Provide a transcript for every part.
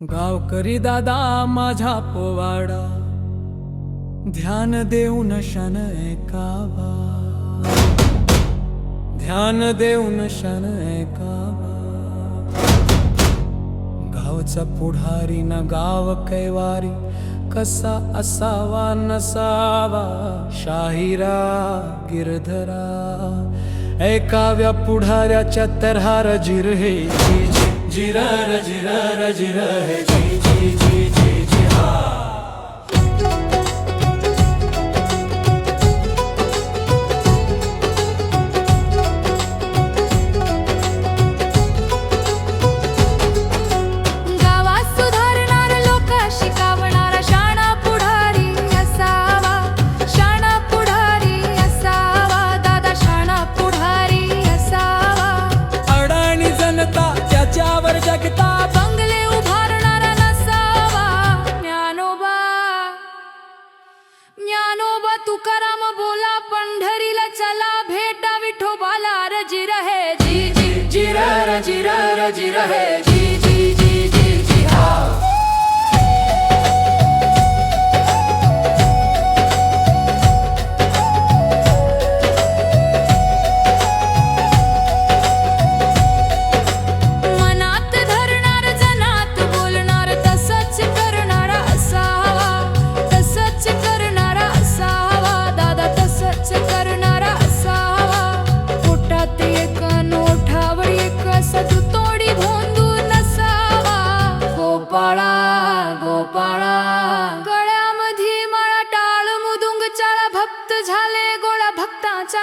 गावकरी दादा माझा पोवाडा ध्यान देऊन शन ऐकावा ध्यान देऊन शन ऐकावा गावचा पुढारी ना गाव कैवारी कसा असावा नसावा शाहिरा गिरधरा. ऐकाव्या पुढाऱ्याच्या तरहार जिरहे जिरा रजिरा रजिरा है ज्ञानोबा तुकाराम बोला पंढरीला चला भेटा विठोबाला रजी रहे जी जी जी रजी रहे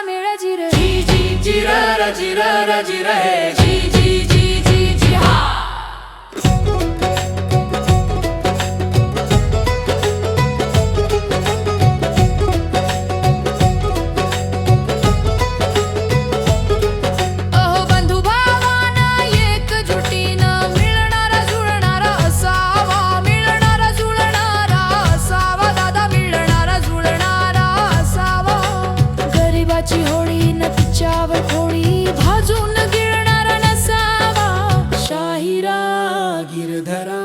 मिळ जिर जी जी जिर जिर जिर हे गिरधरा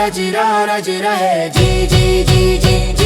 रज रा रज रहे जी जी जी जी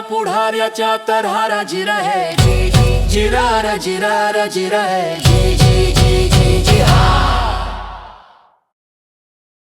पुढाऱ्या पुढाऱ्याच्या तर हारा जिरा है जिरारा जिरारा जिरा है. जी जी जी जी जी हा.